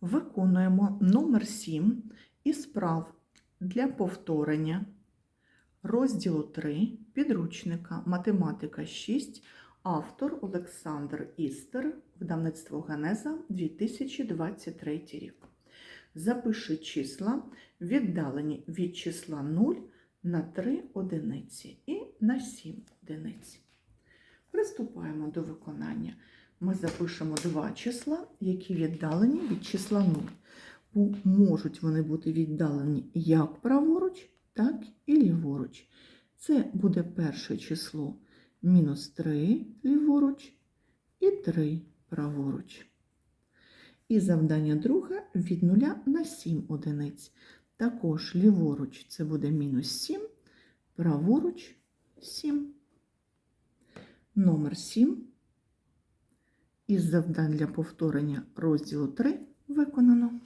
Виконуємо номер 7 із справ для повторення розділу 3 підручника Математика 6, автор Олександр Істер, видавництво Генеза 2023 рік. Запиши числа, віддалені від числа 0 на 3 одиниці і на 7 одиниць. Приступаємо до виконання. Ми запишемо два числа, які віддалені від числа 0. Бо можуть вони бути віддалені як праворуч, так і ліворуч. Це буде перше число мінус 3 ліворуч і 3 праворуч. І завдання друге від 0 на 7 одиниць. Також ліворуч це буде мінус 7, праворуч 7. Номер 7. Із завдань для повторення розділу 3 виконано.